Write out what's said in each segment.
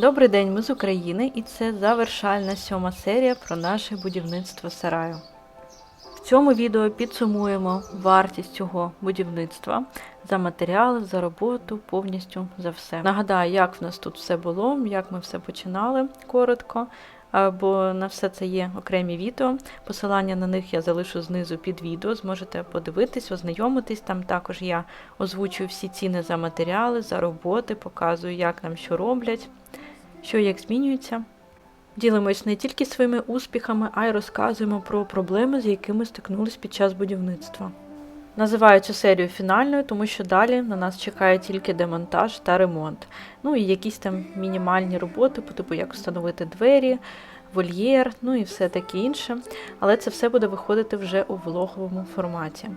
Добрий день, ми з України, і це завершальна сьома серія про наше будівництво сараю. В цьому відео підсумуємо вартість цього будівництва за матеріали, за роботу, повністю за все. Нагадаю, як в нас тут все було, як ми все починали коротко. Бо на все це є окремі відео. Посилання на них я залишу знизу під відео. Зможете подивитись, ознайомитись. Там також я озвучую всі ціни за матеріали, за роботи, показую, як нам що роблять, що як змінюється. Ділимось не тільки своїми успіхами, а й розказуємо про проблеми, з якими стикнулись під час будівництва. Називаю цю серію фінальною, тому що далі на нас чекає тільки демонтаж та ремонт. Ну і якісь там мінімальні роботи, по типу як встановити двері, вольєр, ну і все таке інше. Але це все буде виходити вже у влоговому форматі.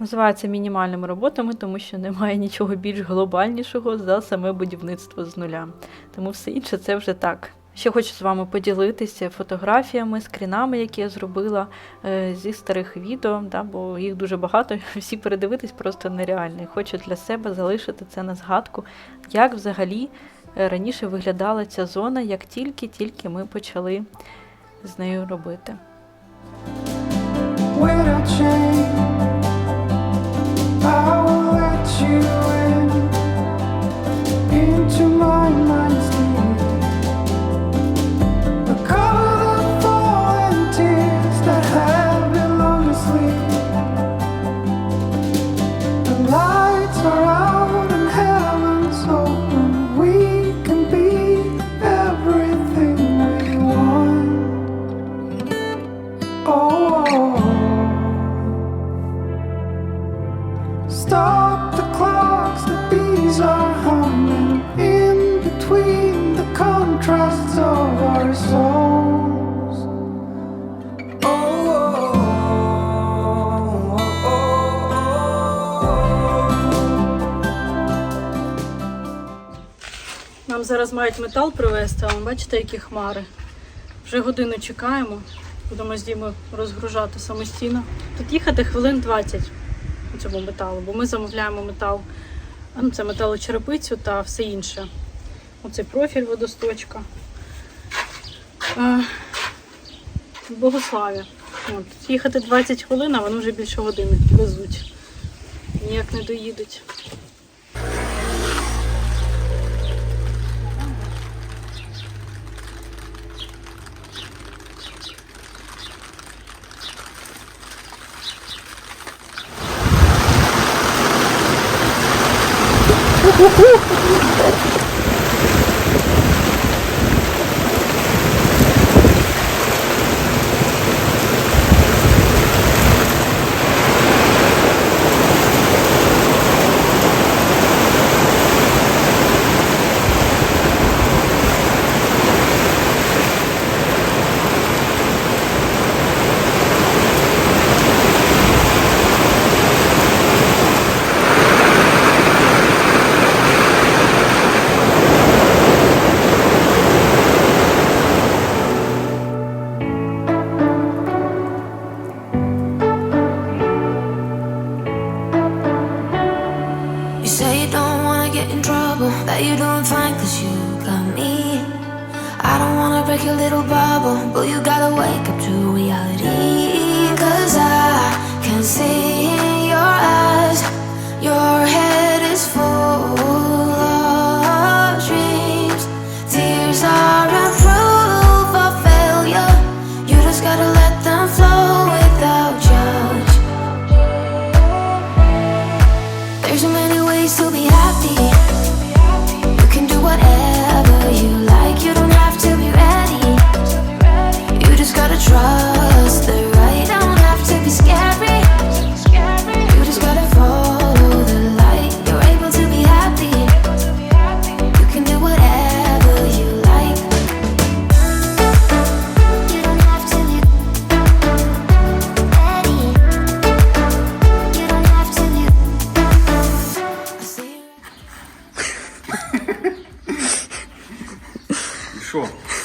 Називається мінімальними роботами, тому що немає нічого більш глобальнішого за саме будівництво з нуля. Тому все інше це вже так. Ще хочу з вами поділитися фотографіями, скрінами, які я зробила е, зі старих відео, да, бо їх дуже багато, всі передивитись просто нереально. І Хочу для себе залишити це на згадку, як взагалі е, раніше виглядала ця зона, як тільки-тільки ми почали з нею робити. You метал привезти, а бачите, які хмари. Вже годину чекаємо, будемо з Дімою розгружати самостійно. Тут їхати хвилин 20 у цьому металу, бо ми замовляємо метал, ну, це металочерепицю та все інше. Оцей профіль водосточка. Богославі. От. Їхати 20 хвилин, а вони вже більше години везуть. Ніяк не доїдуть. Woohoo!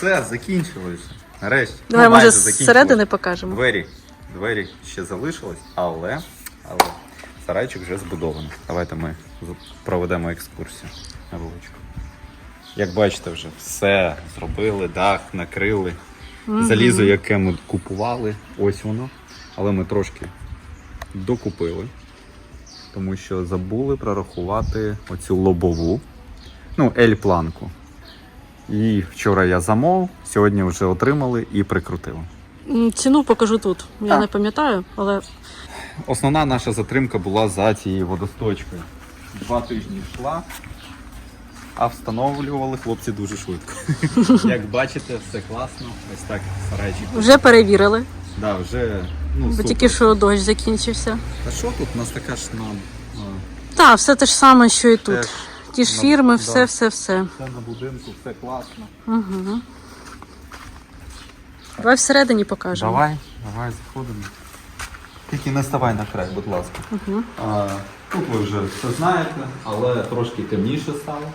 Все, закінчилося. Нарешті. Давай, Ну, може, зсередини покажемо. Двері. Двері ще залишились, але, але сарайчик вже збудований. Давайте ми проведемо екскурсію. Невеличку. Як бачите, вже все зробили, дах, накрили. Залізо, яке ми купували, ось воно. Але ми трошки докупили, тому що забули прорахувати оцю лобову, ну, L-планку. І вчора я замов, сьогодні вже отримали і прикрутили. Ціну покажу тут. Я Так. не пам'ятаю, але Основна наша затримка була за цією водосточкою. Два тижні йшла, а встановлювали хлопці дуже швидко. Як бачите, все класно. Ось так сарайчик. вже перевірили. Да, вже ну, Бо тільки що дощ закінчився. Та що тут? У нас така ж нам Так, все те ж саме, що і тут. Теж Ті ж фірми, да. все, все, все. все на будинку, все класно. Угу. Давай всередині покажемо. Давай, давай заходимо. Тільки не ставай на край, будь ласка. Угу. А, тут ви вже все знаєте, але трошки темніше стало.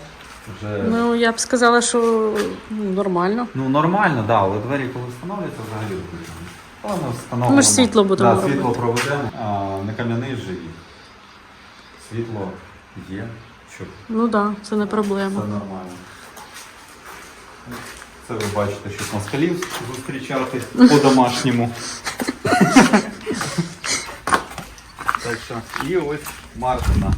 Вже... Ну, я б сказала, що ну, нормально. Ну нормально, да, але двері коли встановлюються, взагалі виключені. Але ми встановимо. Ми ж світло будемо да, світло робити. проведемо. А, не кам'яний же і світло є, що Ну так, да, це не це проблема. нормально. Це ви бачите, що москалів зустрічати по-домашньому. так що, і ось Мартина.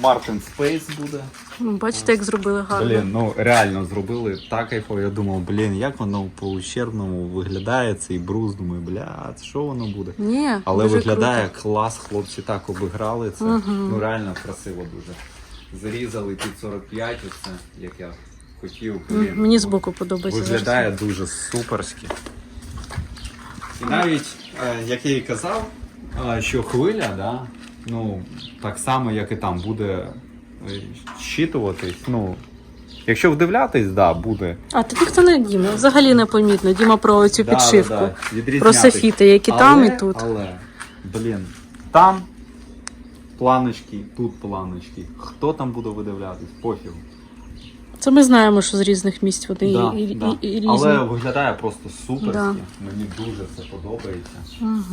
Мартин Спейс буде. Ну, Бачите, як зробили гарно. Блін, ну реально зробили так кайфово. Я думав, блін, як воно по ущербному виглядає цей брус. Думаю, бля, що воно буде? Ні, Але дуже виглядає круто. клас, хлопці так обіграли це. Мгм. Ну реально красиво дуже. Зарізали під 45, оце, як я хотів. Блін. Мені збоку подобається. Виглядає дуже суперськи. І навіть, е, як я і казав, е, що хвиля, да, ну, так само, як і там, буде щитуватись. Ну, якщо вдивлятись, да, буде. А ти ніхто не Діма, взагалі не помітно. Діма про цю Да, підшивку. да, да, відрізнятись. Про софіти, які там і тут. Але, блін, там планочки, тут планочки. Хто там буде видивлятись? Пофігу. Це ми знаємо, що з різних місць вони Да, і, і, да. і, і різні. Але виглядає просто суперськи. Да. Мені дуже це подобається.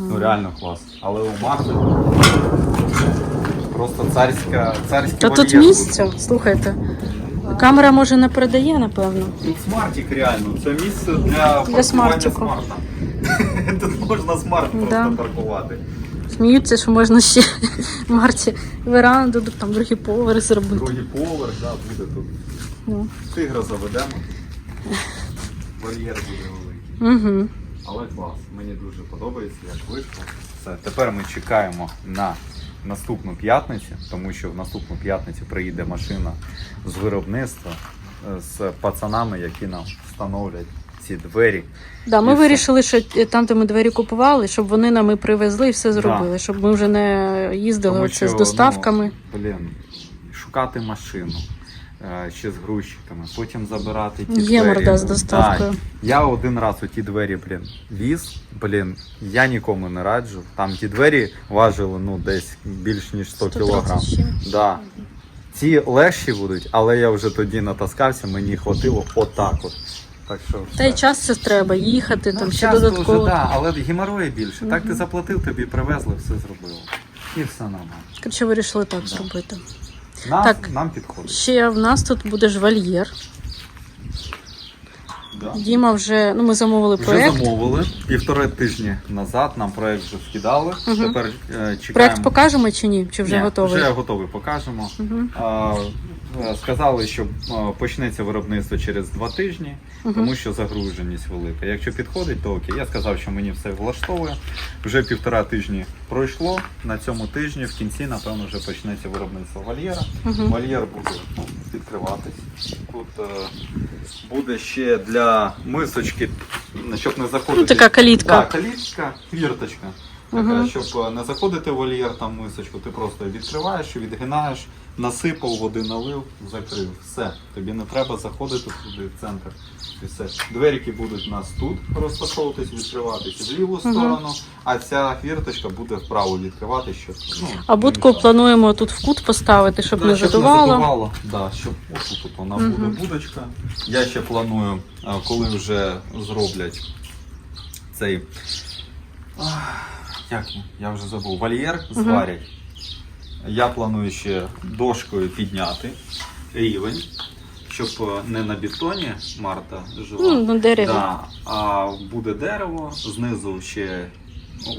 Ну реально клас. Але у Марти просто царська царська Та тут місця, слухайте. Камера може не передає, напевно. Тут смартик реально. Це місце для паркування смартику. смарта. Тут можна смарт просто Да. паркувати. Сміються, що можна ще Марті веранду, там другий поверх зробити. Другий поверх, да, буде тут. Ну. Тигра заведемо. Вольєр буде великий. Угу. Але клас, мені дуже подобається, як вийшло. Все, тепер ми чекаємо на наступну п'ятницю, тому що в наступну п'ятницю приїде машина з виробництва е, з пацанами, які нам встановлять ці двері. Да, ми І все. вирішили, що е, там, де ми двері купували, щоб вони нам і привезли і все зробили, щоб ми вже не їздили Тому оце що, з доставками. Ну, блін, шукати машину. Е, Ще з грузчиками, потім забирати ті Є двері. морда з доставкою. Так. Я один раз у ті двері, блін, віз, блін, я нікому не раджу. Там ті двері важили ну, десь більш ніж 100 кілограм. 130. Да. Ці легші будуть, але я вже тоді натаскався, мені хватило отак от. Так що Та й все. час це треба їхати, там ще час додатково. Вже, да, але геморрої більше. Так ти заплатив, тобі привезли, все зробили. І все нормально. Коротше, вирішили так зробити. Нам, Так. нам підходить. Ще в нас тут буде ж вольєр. Да. Діма вже, ну ми замовили Вже проєкт. замовили півтори тижні назад. Нам проект вже скидали. Угу. Тепер е, чекаємо. Проєкт покажемо чи ні? Чи вже Ні, готовий? Вже готовий, покажемо. Угу. А, сказали, що е, почнеться виробництво через два тижні, тому що загруженість велика. Якщо підходить, то окей. Я сказав, що мені все влаштовує. Вже півтора тижні пройшло. На цьому тижні в кінці, напевно, вже почнеться виробництво вольєра. Вольєр буде ну, відкриватись. Тут е, буде ще для мисочки, щоб не заходити. Ну, така калітка. Так, калітка, хвірточка. Така, щоб е, не заходити в вольєр, там мисочку, ти просто відкриваєш, відгинаєш, насипав, води налив, закрив. Все. Тобі не треба заходити туди, в центр. І все. Дверики будуть у нас тут розташовуватись, відкриватись в ліву сторону, а ця хвірточка буде вправо відкриватись, щоб. Ну, А будку плануємо тут в кут поставити, щоб Да, не щоб задувало. Да, щоб отут от вона Мгм. буде будочка. Я ще планую, а, коли вже зроблять цей. ах, Як я вже забув, вольєр зварять. Я планую ще дошкою підняти, рівень, щоб е, не на бетоні Марта жила. Ну, на дереві. Да, а буде дерево, знизу ще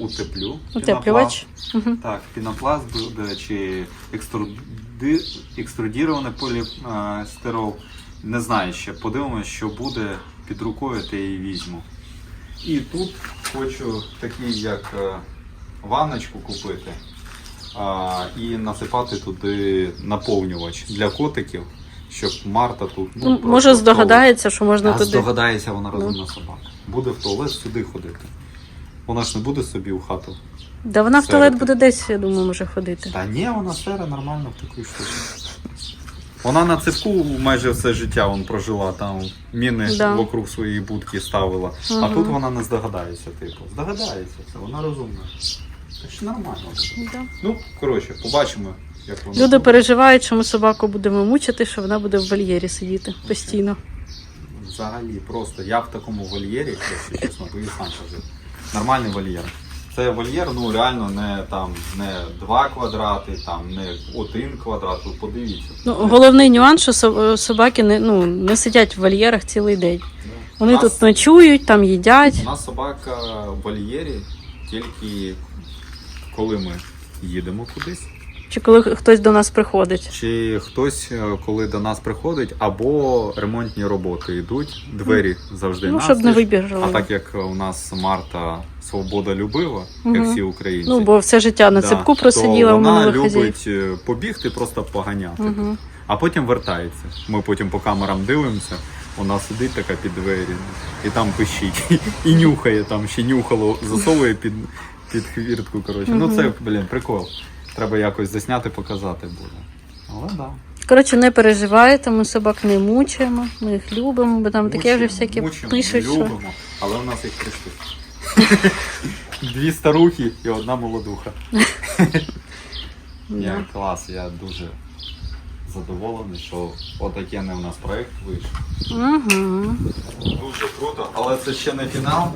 утеплю. Утеплювач. пінопласт. Так, пінопласт буде чи екструди... екструдірований полістирол. Не знаю ще. Подивимось, що буде під рукою, те і візьму. І тут хочу такий, як е, ванночку купити. А, і насипати туди наповнювач для котиків, щоб Марта тут. Ну, просто може, здогадається, що можна А туди. здогадається вона розумна собака. Буде в туалет сюди ходити. Вона ж не буде собі у хату. Да вона в туалет буде десь, я думаю, може ходити. Та ні, вона сера нормально в таку штуку. Вона на цепку майже все життя вон прожила, там міни Да. вокруг своєї будки ставила. А тут вона не здогадається, типу. Здогадається все, вона розумна. Що нормально. Да. Ну, коротше, побачимо, як воно. Люди буде. переживають, що ми собаку будемо мучити, що вона буде в вольєрі сидіти постійно. Взагалі, просто я в такому вольєрі, якщо чесно, боюсь сам жити. Нормальний вольєр. Це вольєр, ну реально не там не 2 квадрати, там не один квадрат. Ви подивіться. Ну, головний нюанс, що со- собаки не, ну, не сидять в вольєрах цілий день. Вони У нас- тут ночують, там їдять. У нас собака в вольєрі тільки коли ми їдемо кудись, Чи коли хтось до нас приходить. чи хтось, е, коли до нас приходить, або ремонтні роботи йдуть, двері завжди Ну, щоб не вибіжали. А так як у нас Марта свобода любива, Мгм. як всі українці. Ну, бо все життя на да, цепку просиділа то вона хазяїв. любить е, побігти, просто поганяти. Угу. А потім вертається. Ми потім по камерам дивимося. Вона сидить така під двері і там пищить. І нюхає там, ще нюхало, засовує під, під хвіртку. Коротше. Ну це, блін, прикол. Треба якось засняти, показати буде. Але так. Да. Коротше, не переживайте, ми собак не мучаємо, ми їх любимо, бо там таке вже всяке мучимо, пишуть, що любимо, але у нас їх штуки. Дві старухи і одна молодуха. Да. Я клас, я дуже задоволений, що отакий у нас проєкт вийшов. Угу. Дуже круто, але це ще не фінал.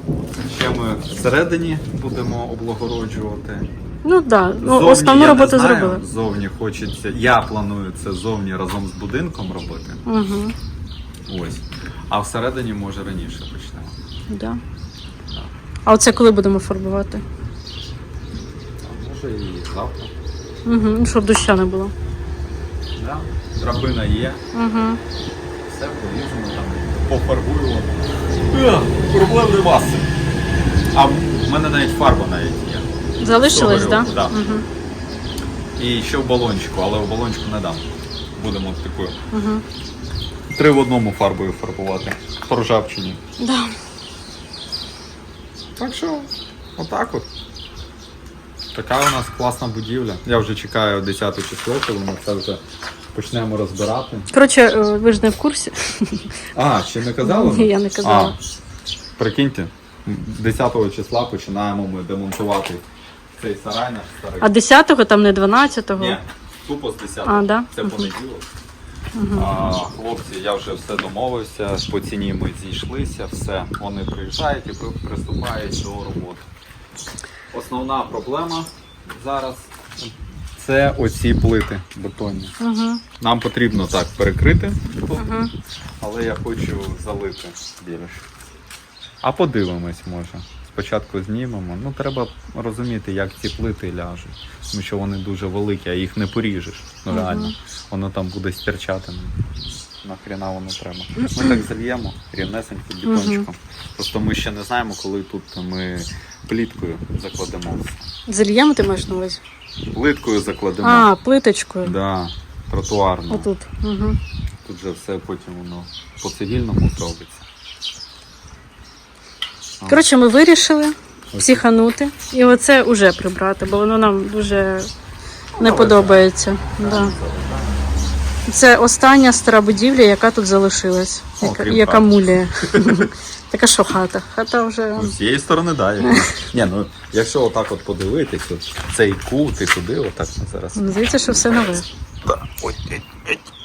Ще ми всередині будемо облагороджувати. Ну так, да. ну, основну роботу зробили. Зовні хочеться. Я планую це зовні разом з будинком робити. Угу. Ось. А всередині може раніше почнемо. Да. А оце коли будемо фарбувати? А може і завтра. Угу. Ну, щоб доща не було. Да? Драбина є, Угу. все поліземо там, пофарбуємо. Е, Проблем нема. А в мене навіть фарба навіть є. Залишились, Цього так? Да? да. Угу. І ще в балончику, але в балончику не дам. Будемо такою. Угу. Три в одному фарбою фарбувати. По ржавчині. Да. Так що, отак от. Така у нас класна будівля. Я вже чекаю 10 число, коли ми це вже почнемо розбирати. Коротше, е, ви ж не в курсі. А, ще не казали? Ні, я не казала. А, прикиньте, 10 числа починаємо ми демонтувати цей сарай наш старий. А 10-го, там не 12-го. Ні, тупо з 10 А, да? Це понеділок. А, хлопці, я вже все домовився, по ціні ми зійшлися, все. Вони приїжджають і приступають до роботи. Основна проблема зараз це оці плити бетонні. Угу. Нам потрібно так перекрити, Угу. але я хочу залити більше. А подивимось, може. Спочатку знімемо. Ну, треба розуміти, як ці плити ляжуть. Тому що вони дуже великі, а їх не поріжеш. Ну реально. Воно там буде стирчати. Нахріна воно треба. Ми так зальємо рівнесенько бетончиком. Просто ми ще не знаємо, коли тут ми пліткою закладемо. Зальємо ти маєш на увазі? Плиткою закладемо. А, плиточкою. Да, тротуарно. Отут. Угу. Тут же все потім воно по цивільному зробиться. Коротше, ми вирішили психанути і оце уже прибрати, бо воно нам дуже не подобається. Да. Це остання стара будівля, яка тут залишилась, яка, крім яка хати. муляє. Така що хата. Хата вже. Ну, З цієї сторони, да. як- Ні, ну якщо отак от подивитись, от цей кут і туди, отак ми зараз. Здається, що все нове.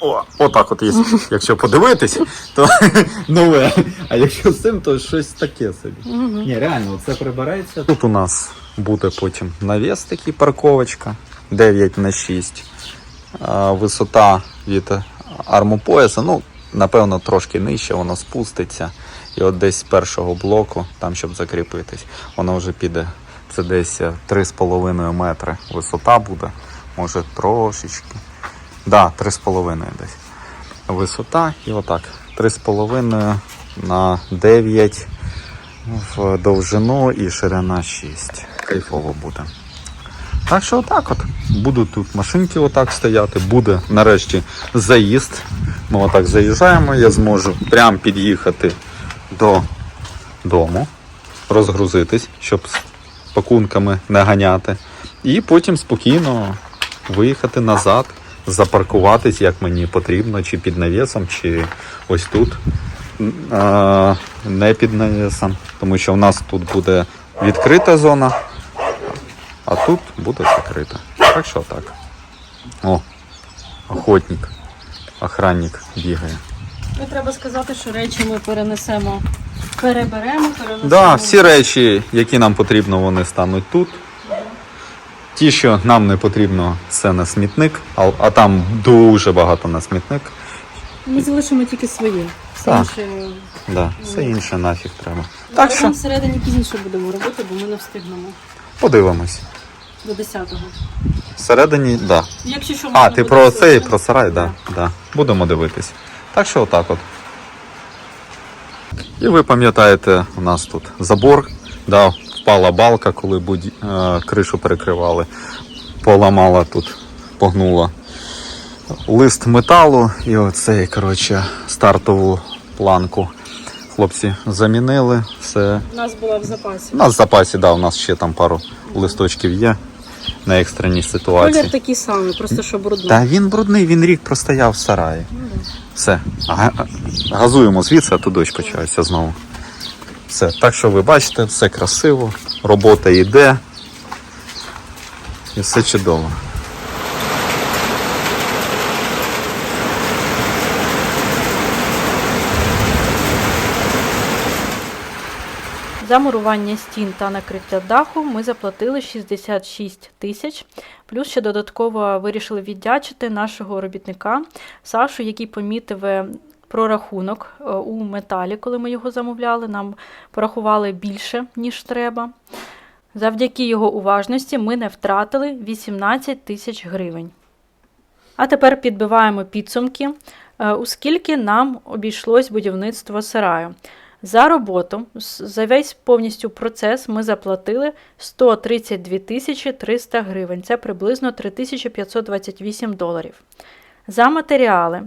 О, отак от є. Якщо подивитись, то нове. А якщо з цим, то щось таке собі. Угу. Ні, реально, це прибереться. Тут у нас буде потім навіс такий парковочка 9 на 6. А, Висота від армопояса. Ну, напевно, трошки нижче воно спуститься. І от десь з першого блоку, там, щоб закріпитись, воно вже піде. Це десь е, 3,5 метри висота буде. Може трошечки. Да, 3,5 десь. Висота і отак. 3,5 на 9 в довжину і ширина 6. Кайфово буде. Так що отак от. Будуть тут машинки отак стояти, буде нарешті заїзд. Ми отак заїжджаємо, я зможу прямо під'їхати до дому, розгрузитись, щоб з пакунками не ганяти. І потім спокійно виїхати назад, запаркуватись, як мені потрібно, чи під навісом, чи ось тут. А, Не під навісом, тому що в нас тут буде відкрита зона, а тут буде закрита. Так що так. О, охотник, охранник бігає. Ну, треба сказати, що речі ми перенесемо, переберемо, перенесемо. Да, всі речі, які нам потрібно, вони стануть тут. Ті, що нам не потрібно, це на смітник, а, а там дуже багато на смітник. Ми залишимо тільки свої. Все Так. інше. Да, все інше нафіг треба. Так Разом що всередині пізніше будемо робити, бо ми не встигнемо подивимось. до 10-го. Всередині, так. Да. Якщо що, А, можна ти буде про цей, це- про сарай, так. Да, да. Будемо дивитись. Так що отак от. І ви пам'ятаєте, у нас тут забор, да, впала балка, коли буді... е, кришу перекривали, поламала тут, погнула лист металу і оцей, коротше, стартову планку. Хлопці замінили, все. У нас була в запасі. У нас в запасі, да, у нас ще там пару листочків є на екстрені ситуації. Колір такий самий, просто що брудно. Та він брудний, він рік простояв в сараї. Все. Газуємо звідси, а то дощ почався знову. Все. Так що ви бачите, все красиво, робота йде. І все чудово. За мурування стін та накриття даху ми заплатили 66 тисяч. Плюс ще додатково вирішили віддячити нашого робітника Сашу, який помітив е, прорахунок е, у металі, коли ми його замовляли. Нам порахували більше, ніж треба. Завдяки його уважності ми не втратили 18 тисяч гривень. А тепер підбиваємо підсумки, е, у скільки нам обійшлось будівництво сараю. За роботу, за весь повністю процес ми заплатили 132 тисячі 300 гривень. Це приблизно 3528 доларів. За матеріали,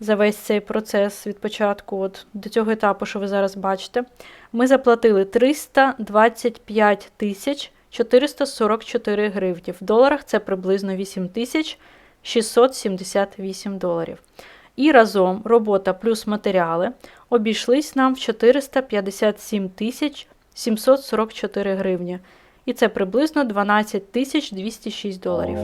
за весь цей процес від початку от, до цього етапу, що ви зараз бачите, ми заплатили 325 тисяч 444 гривні. В доларах це приблизно 8 тисяч 678 доларів. І разом робота плюс матеріали обійшлись нам в 457 тисяч 744 гривні. І це приблизно 12 тисяч 206 доларів.